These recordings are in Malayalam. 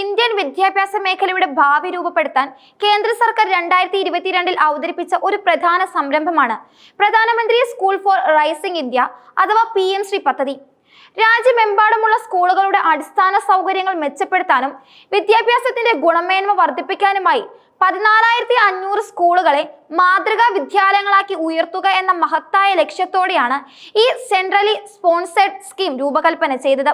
ഇന്ത്യൻ വിദ്യാഭ്യാസ മേഖലയുടെ ഭാവി രൂപപ്പെടുത്താൻ കേന്ദ്ര സർക്കാർ രണ്ടായിരത്തി ഇരുപത്തിരണ്ടിൽ അവതരിപ്പിച്ച ഒരു പ്രധാന സംരംഭമാണ്. പ്രധാനമന്ത്രി സ്കൂൾ ഫോർ റൈസിംഗ് ഇന്ത്യ അഥവാ പി എം ശ്രീ പദ്ധതി. രാജ്യമെമ്പാടുമുള്ള സ്കൂളുകളുടെ അടിസ്ഥാന സൗകര്യങ്ങൾ മെച്ചപ്പെടുത്താനും വിദ്യാഭ്യാസത്തിന്റെ ഗുണമേന്മ വർദ്ധിപ്പിക്കാനുമായി പതിനാലായിരത്തി അഞ്ഞൂറ് സ്കൂളുകളെ മാതൃകാ വിദ്യാലയങ്ങളാക്കി ഉയർത്തുക എന്ന മഹത്തായ ലക്ഷ്യത്തോടെയാണ് ഈ സെൻട്രലി സ്പോൺസേഡ് സ്കീം രൂപകൽപ്പന ചെയ്തത്.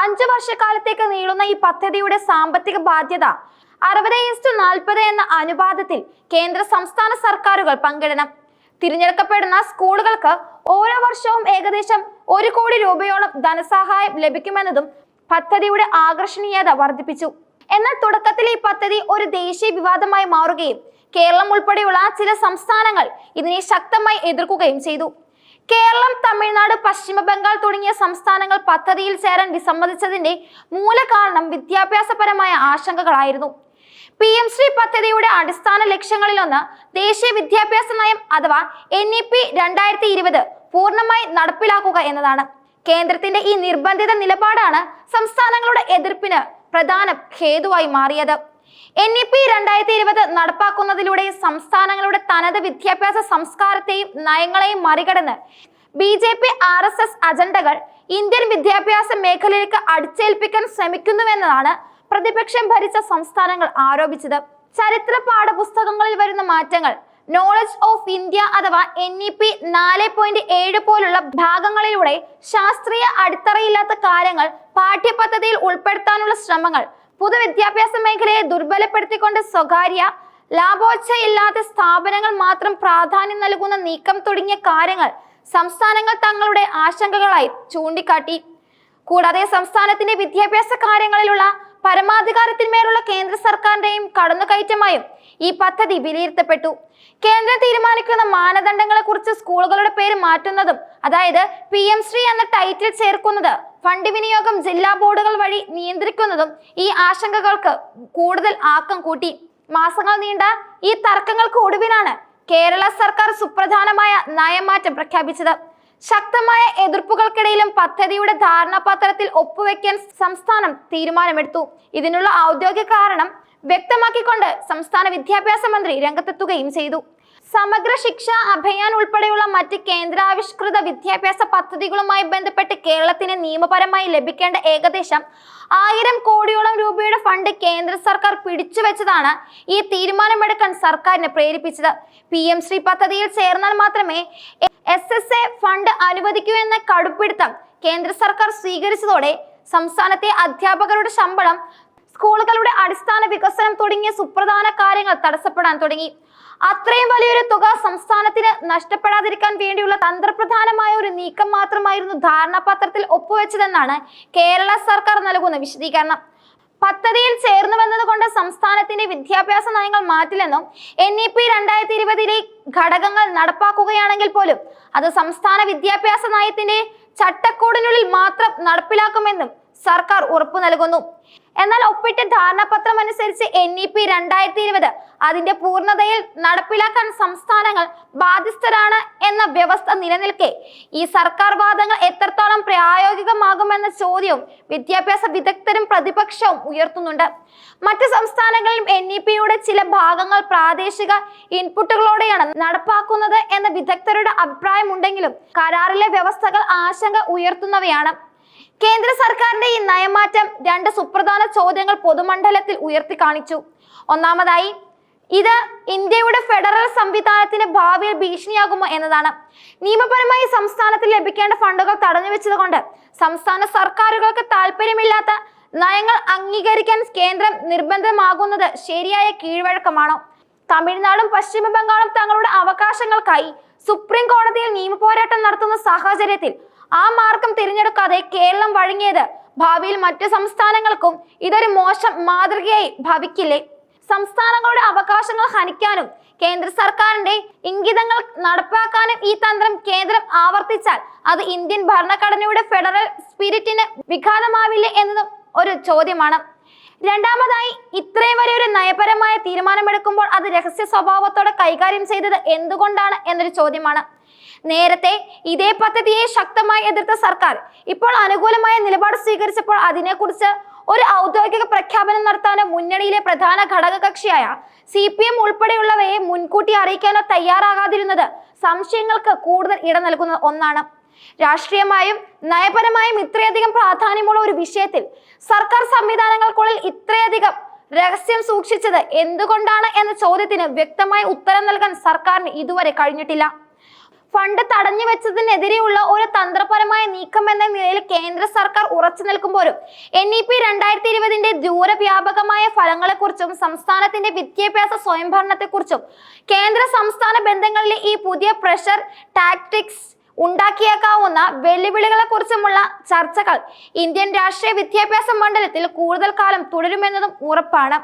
അഞ്ചു വർഷക്കാലത്തേക്ക് നീളുന്ന ഈ പദ്ധതിയുടെ സാമ്പത്തിക ബാധ്യത. അറുപത് ഇസ്റ്റു നാൽപ്പത് എന്ന അനുപാതത്തിൽ കേന്ദ്ര സംസ്ഥാന സർക്കാരുകൾ പങ്കിടണം. തിരഞ്ഞെടുക്കപ്പെടുന്ന സ്കൂളുകൾക്ക് ഓരോ വർഷവും ഏകദേശം ഒരു കോടി രൂപയോളം ധനസഹായം ലഭിക്കുമെന്നതും പദ്ധതിയുടെ ആകർഷണീയത വർദ്ധിപ്പിച്ചു. എന്നാൽ തുടക്കത്തിൽ ഈ പദ്ധതി ഒരു ദേശീയ വിവാദമായി മാറുകയും കേരളം ഉൾപ്പെടെയുള്ള ചില സംസ്ഥാനങ്ങൾ ഇതിനെ ശക്തമായി എതിർക്കുകയും ചെയ്തു. കേരളം തമിഴ്നാട് പശ്ചിമ ബംഗാൾ തുടങ്ങിയ സംസ്ഥാനങ്ങൾ പദ്ധതിയിൽ ചേരാൻ വിസമ്മതിച്ചതിന്റെ മൂലകാരണം വിദ്യാഭ്യാസപരമായ ആശങ്കകളായിരുന്നു. പി എം ശ്രീ പദ്ധതിയുടെ അടിസ്ഥാന ലക്ഷ്യങ്ങളിലൊന്ന് ദേശീയ വിദ്യാഭ്യാസ നയം അഥവാ എൻ ഇ പി രണ്ടായിരത്തി ഇരുപത് പൂർണമായി നടപ്പിലാക്കുക എന്നതാണ്. കേന്ദ്രത്തിന്റെ ഈ നിർബന്ധിത നിലപാടാണ് സംസ്ഥാനങ്ങളുടെ എതിർപ്പിന് പ്രധാന ഹേതുവായി മാറിയത്. എൻ ഇ പി രണ്ടായിരത്തി ഇരുപത് നടപ്പാക്കുന്നതിലൂടെ സംസ്ഥാനങ്ങളുടെ തനത് വിദ്യാഭ്യാസ സംസ്കാരത്തെയും നയങ്ങളെയും മറികടന്ന് B J P R S S അജണ്ടകൾ ഇന്ത്യൻ വിദ്യാഭ്യാസ മേഖലയിലേക്ക് അടിച്ചേൽപ്പിക്കാൻ ശ്രമിക്കുന്നുവെന്നതാണ് പ്രതിപക്ഷം ഭരിച്ച സംസ്ഥാനങ്ങൾ ആരോപിച്ചത്. ചരിത്ര പാഠപുസ്തകങ്ങളിൽ വരുന്ന മാറ്റങ്ങൾ നോളജ് ഓഫ് ഇന്ത്യ അഥവാ എൻ ഇ പി നാല് പോയിന്റ് ഏഴ് പോലുള്ള ഭാഗങ്ങളിലൂടെ ശാസ്ത്രീയ അടിത്തറയില്ലാത്ത കാര്യങ്ങൾ പാഠ്യപദ്ധതിയിൽ ഉൾപ്പെടുത്താനുള്ള ശ്രമങ്ങൾ പൊതുവിദ്യാഭ്യാസ മേഖലയെ ദുർബലപ്പെടുത്തിക്കൊണ്ട് സ്വകാര്യ ലാഭോച്ഛയില്ലാത്ത സ്ഥാപനങ്ങൾ മാത്രം പ്രാധാന്യം നൽകുന്ന നീക്കം തുടങ്ങിയ കാര്യങ്ങൾ സംസ്ഥാനങ്ങൾ തങ്ങളുടെ ആശങ്കകളായി ചൂണ്ടിക്കാട്ടി. കൂടാതെ സംസ്ഥാനത്തിന്റെ വിദ്യാഭ്യാസ കാര്യങ്ങളിലുള്ള പരമാധികാരത്തിന്മേലുള്ള കേന്ദ്ര സർക്കാരിന്റെയും കടന്നുകയറ്റമായും ഈ പദ്ധതി വിലയിരുത്തപ്പെട്ടു. കേന്ദ്രം തീരുമാനിക്കുന്ന മാനദണ്ഡങ്ങളെ കുറിച്ച് സ്കൂളുകളുടെ പേര് മാറ്റുന്നതും അതായത് പി എം ശ്രീ എന്ന ടൈറ്റിൽ ചേർക്കുന്നത് ഫണ്ട് വിനിയോഗം ജില്ലാ ബോർഡുകൾ വഴി നിയന്ത്രിക്കുന്നതും ഈ ആശങ്കകൾക്ക് കൂടുതൽ ആക്കം കൂട്ടി. മാസങ്ങൾ നീണ്ട ഈ തർക്കങ്ങൾക്ക് ഒടുവിലാണ് കേരള സർക്കാർ സുപ്രധാനമായ നയമാറ്റം പ്രഖ്യാപിച്ചത്. ശക്തമായ എതിർപ്പുകൾക്കിടയിലും പദ്ധതിയുടെ ധാരണാപത്രത്തിൽ ഒപ്പുവെക്കാൻ സംസ്ഥാനം തീരുമാനമെടുത്തു. ഇതിനുള്ള ഔദ്യോഗിക കാരണം വ്യക്തമാക്കിക്കൊണ്ട് സംസ്ഥാന വിദ്യാഭ്യാസ മന്ത്രി രംഗത്തെത്തുകയും ചെയ്തു. സമഗ്ര ശിക്ഷ അഭയാൻ ഉൾപ്പെടെയുള്ള മറ്റ് കേന്ദ്രാവിഷ്കൃത വിദ്യാഭ്യാസ പദ്ധതികളുമായി ബന്ധപ്പെട്ട് കേരളത്തിന് നിയമപരമായി ലഭിക്കേണ്ട ഏകദേശം ആയിരം കോടിയോളം രൂപയുടെ ഫണ്ട് കേന്ദ്ര സർക്കാർ പിടിച്ചുവെച്ചതാണ് ഈ തീരുമാനമെടുക്കാൻ സർക്കാരിനെ പ്രേരിപ്പിച്ചത്. പി എം ശ്രീ പദ്ധതിയിൽ ചേർന്നാൽ മാത്രമേ എസ് എസ് എ ഫണ്ട് അനുവദിക്കൂ എന്ന കടുപ്പിടുത്തം കേന്ദ്ര സർക്കാർ സ്വീകരിച്ചതോടെ സംസ്ഥാനത്തെ അധ്യാപകരുടെ ശമ്പളം സ്കൂളുകളുടെ അടിസ്ഥാന വികസനം തുടങ്ങിയ സുപ്രധാന കാര്യങ്ങൾ തടസ്സപ്പെടാൻ തുടങ്ങി. അത്രയും വലിയൊരു തുക സംസ്ഥാനത്തിന് നഷ്ടപ്പെടാതിരിക്കാൻ വേണ്ടിയുള്ള തന്ത്രപ്രധാനമായ ഒരു നീക്കം മാത്രമായിരുന്നു ധാരണാപത്രത്തിൽ ഒപ്പുവെച്ചതെന്നാണ് കേരള സർക്കാർ നൽകുന്ന വിശദീകരണം. പദ്ധതിയിൽ ചേർന്നു വന്നതുകൊണ്ട് സംസ്ഥാനത്തിന്റെ വിദ്യാഭ്യാസ നയങ്ങൾ മാറ്റില്ലെന്നും എൻ ഇ പി രണ്ടായിരത്തി ഇരുപതിലെ ഘടകങ്ങൾ നടപ്പാക്കുകയാണെങ്കിൽ പോലും അത് സംസ്ഥാന വിദ്യാഭ്യാസ നയത്തിന്റെ ചട്ടക്കൂടിനുള്ളിൽ മാത്രം നടപ്പിലാക്കുമെന്നും സർക്കാർ ഉറപ്പു നൽകുന്നു. എന്നാൽ ഒപ്പിട്ട ധാരണാപത്രം അനുസരിച്ച് എൻ ഇ പി രണ്ടായിരത്തി ഇരുപത് അതിന്റെ പൂർണതയിൽ നടപ്പിലാക്കാൻ സംസ്ഥാനങ്ങൾ ബാധ്യസ്ഥരാണ് എന്ന വ്യവസ്ഥ നിലനിൽക്കെ ഈ സർക്കാർ വാദങ്ങൾ എത്രത്തോളം പ്രായോഗികമാകുമെന്ന ചോദ്യവും വിദ്യാഭ്യാസ വിദഗ്ധരും പ്രതിപക്ഷവും ഉയർത്തുന്നുണ്ട്. മറ്റ് സംസ്ഥാനങ്ങളിലും എൻ ഇ പിയുടെ ചില ഭാഗങ്ങൾ പ്രാദേശിക ഇൻപുട്ടുകളോടെയാണ് നടപ്പാക്കുന്നത് എന്ന വിദഗ്ധരുടെ അഭിപ്രായമുണ്ടെങ്കിലും കരാറിലെ വ്യവസ്ഥകൾ ആശങ്ക ഉയർത്തുന്നവയാണ്. കേന്ദ്ര സർക്കാരിന്റെ ഈ നയമാറ്റം രണ്ട് സുപ്രധാന ചോദ്യങ്ങൾ പൊതുമണ്ഡലത്തിൽ ഉയർത്തി കാണിച്ചു. ഒന്നാമതായി ഇത് ഇന്ത്യയുടെ ഫെഡറൽ സംവിധാനത്തിന് ഭാവിയിൽ ഭീഷണിയാകുമോ എന്നതാണ്. നിയമപരമായി സംസ്ഥാനത്തിൽ ലഭിക്കേണ്ട ഫണ്ടുകൾ തടഞ്ഞു വെച്ചതുകൊണ്ട് സംസ്ഥാന സർക്കാരുകൾക്ക് താല്പര്യമില്ലാത്ത നയങ്ങൾ അംഗീകരിക്കാൻ കേന്ദ്രം നിർബന്ധമാകുന്നത് ശരിയായ കീഴ്വഴക്കമാണോ? തമിഴ്നാടും പശ്ചിമ ബംഗാളും തങ്ങളുടെ അവകാശങ്ങൾക്കായി സുപ്രീം കോടതിയിൽ നിയമപോരാട്ടം നടത്തുന്ന സാഹചര്യത്തിൽ ആ മാർഗം തിരഞ്ഞെടുക്കാതെ കേരളം വഴങ്ങിയത്. ഭാവിയിൽ മറ്റു സംസ്ഥാനങ്ങൾക്കും ഇതൊരു മോശം മാതൃകയായി ഭവിക്കില്ലേ? സംസ്ഥാനങ്ങളുടെ അവകാശങ്ങൾ ഹനിക്കാനും കേന്ദ്ര സർക്കാരിന്റെ ഇംഗിതങ്ങൾ നടപ്പാക്കാനും ഈ തന്ത്രം കേന്ദ്രം ആവർത്തിച്ചാൽ അത് ഇന്ത്യൻ ഭരണഘടനയുടെ ഫെഡറൽ സ്പിരിറ്റിന് വിഘാതമാവില്ലേ എന്നതും ഒരു ചോദ്യമാണ്. രണ്ടാമതായി ഇത്രയും വരെ ഒരു നയപരമായ തീരുമാനമെടുക്കുമ്പോൾ അത് രഹസ്യ സ്വഭാവത്തോടെ കൈകാര്യം ചെയ്തത് എന്തുകൊണ്ടാണ് എന്നൊരു ചോദ്യമാണ്. നേരത്തെ ഇതേ പദ്ധതിയെ ശക്തമായി എതിർത്ത സർക്കാർ ഇപ്പോൾ അനുകൂലമായ നിലപാട് സ്വീകരിച്ചപ്പോൾ അതിനെക്കുറിച്ച് ഒരു ഔദ്യോഗിക പ്രഖ്യാപനം നടത്താനോ മുന്നണിയിലെ പ്രധാന ഘടകകക്ഷിയായ സി പി എം ഉൾപ്പെടെയുള്ളവയെ മുൻകൂട്ടി അറിയിക്കാനോ തയ്യാറാകാതിരുന്നത് സംശയങ്ങൾക്ക് കൂടുതൽ ഇട നൽകുന്ന ഒന്നാണ്. രാഷ്ട്രീയമായും നയപരമായും ഇത്രയധികം പ്രാധാന്യമുള്ള ഒരു വിഷയത്തിൽ സർക്കാർ സംവിധാനങ്ങൾക്കുള്ളിൽ ഇത്രയധികം രഹസ്യം സൂക്ഷിച്ചത് എന്തുകൊണ്ടാണ് എന്ന ചോദ്യത്തിന് വ്യക്തമായ ഉത്തരം നൽകാൻ സർക്കാരിന് ഇതുവരെ കഴിഞ്ഞിട്ടില്ല. ഫണ്ട് തടഞ്ഞു വെച്ചതിനെതിരെയുള്ള ഒരു തന്ത്രപരമായ നീക്കം എന്ന നിലയിൽ കേന്ദ്ര സർക്കാർ ഉറച്ചു നിൽക്കുമ്പോഴും എൻ ഇ പി രണ്ടായിരത്തി ഇരുപതിന്റെ ദൂരവ്യാപകമായ ഫലങ്ങളെക്കുറിച്ചും സംസ്ഥാനത്തിന്റെ വിദ്യാഭ്യാസ സ്വയംഭരണത്തെക്കുറിച്ചും കേന്ദ്ര സംസ്ഥാന ബന്ധങ്ങളിലെ ഈ പുതിയ പ്രഷർ ടാക്ടിക്സ് ഉണ്ടാക്കിയേക്കാവുന്ന വെല്ലുവിളികളെ കുറിച്ചുമുള്ള ചർച്ചകൾ ഇന്ത്യൻ രാഷ്ട്രീയ വിദ്യാഭ്യാസ മണ്ഡലത്തിൽ കൂടുതൽ കാലം തുടരുമെന്നതും ഉറപ്പാണ്.